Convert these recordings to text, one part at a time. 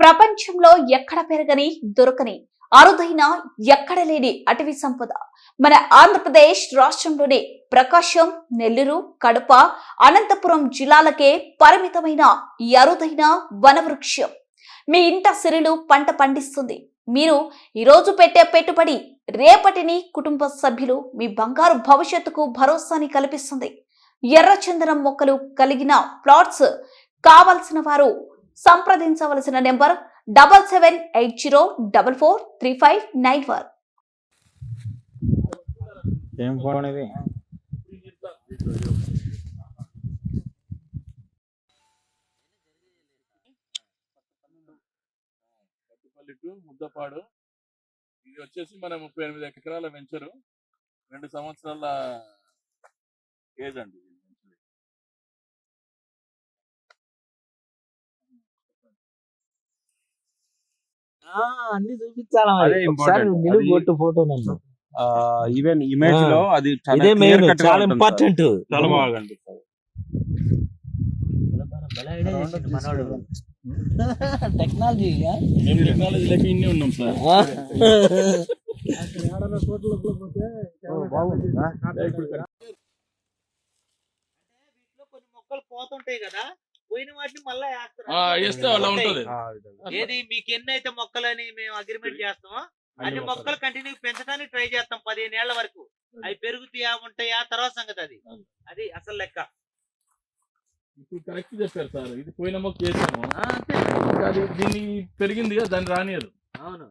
ప్రపంచంలో ఎక్కడ పెరగని దొరకని అరుదైన ఎక్కడ లేని అటవీ సంపద. మన ఆంధ్రప్రదేశ్ రాష్ట్రంలోని ప్రకాశం నెల్లూరు కడప అనంతపురం జిల్లాలకే పరిమితమైన ఈ అరుదైన వనవృక్షం. మీ ఇంట సిరులు పంట పండిస్తుంది. మీరు ఈరోజు పెట్టే పెట్టుబడి రేపటిని కుటుంబ సభ్యులు మీ బంగారు భవిష్యత్తుకు భరోసాని కల్పిస్తుంది. ఎర్రచందనం మొక్కలు కలిగిన ప్లాట్స్ కావలసిన వారు సంప్రదించవలసిన number double seven eight zero double four three five nine one. ఏం ఫోన్ ఇది? పట్టుపల్లి టు ముద్దపాడు. ఇది వచ్చేసి మన ముప్పై ఎనిమిది ఎకరాల వెంచరు. రెండు సంవత్సరాల ఏజ్ అండి అన్ని చూపించాలా. నిలువు కొట్టు ఫోటో నన్ను. Even image. లో అది చాలా ఇదే మెయిన్ చాలా ఇంపార్టెంట్ సార్. చాలా బాగా కనిపిస్తుంది. టెక్నాలజీ మేము టెక్నాలజీలోకి ఇన్ని ఉన్నాం సార్. వీటిలో కొన్ని మొక్కలు పోతుంటాయి కదా? పోయిన వాటిని మళ్ళీ అలా ఉంటది. ఏది మీకు ఎన్ని అయితే మొక్కలని మేము అగ్రిమెంట్ చేస్తామో అన్ని మొక్కలు. కంటిన్యూ పెంచడానికి ట్రై చేస్తాం పదిహేను ఏళ్ళ వరకు. అవి పెరుగుతాయా ఉంటాయా తర్వాత సంగతి అది. అది. అసలు లెక్క. ఇప్పుడు కరెక్ట్ చెప్పారు సార్. ఇది పోయిన మొక్క చేసాము దీన్ని పెరిగింది కదా దాన్ని రానియదు. అవును.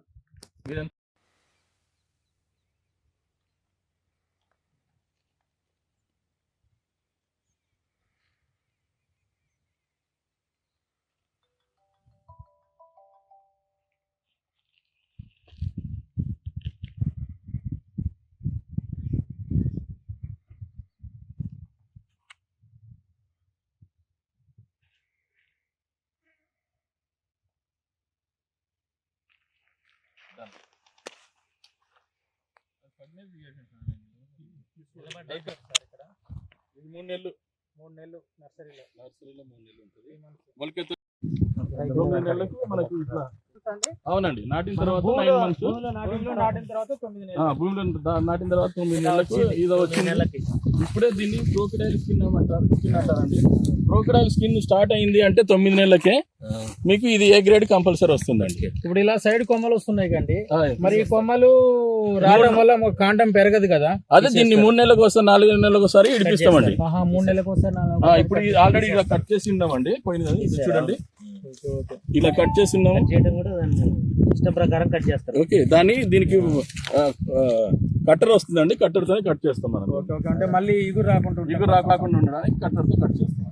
ఇది మూడు నెలలు. మూడు నెలలు నర్సరీలో నర్సరీలో మూడు నెలలు ఉంటుంది తొమ్మిది నెలలకు మనకు ఇట్లా అవునండి. నాటిన తర్వాత నైన్ మంత్స్ నాటిన తర్వాత తొమ్మిది భూమిలో నాటిన తర్వాత తొమ్మిది నెలలకు ఇది వచ్చింది. ఇప్పుడే దీన్ని క్రోకడైల్ స్కిన్ అంటారు. స్కిన్ అంటారండి క్రోకడైల్ స్కిన్ స్టార్ట్ అయింది అంటే తొమ్మిది నెలలకే మీకు ఇది ఏ గ్రేడ్ కంపల్సరీ వస్తుందండి? ఇప్పుడు ఇలా సైడ్ కొమ్మలు వస్తున్నాయి కండి. మరి ఈ కొమ్మలు రావడం వల్ల కాండం పెరగదు కదా? అదే దీన్ని మూడు నెలలకు వస్తారు నాలుగు నెలలకు ఒకసారి ఇడిపిస్తామండి. మూడు నెలలకు ఆ, ఇప్పుడు ఆల్రెడీ ఇలా కట్ చేసి ఉన్నామండి పోయినది ఇది చూడండి. ఇలా కట్ చేసి ఉన్నాము చేయడం కూడా దాన్ని ఇష్టం ప్రకారం కట్ చేస్తారు. ఓకే దాన్ని దీనికి కట్టర్ వస్తుందండి కట్టర్తో కట్ చేస్తాం మనం. Okay okay. అంటే మళ్ళీ ఇగురు రాకుండా. ఇగురు రాకుండా ఉండడానికి కట్టర్తో కట్ చేస్తాం.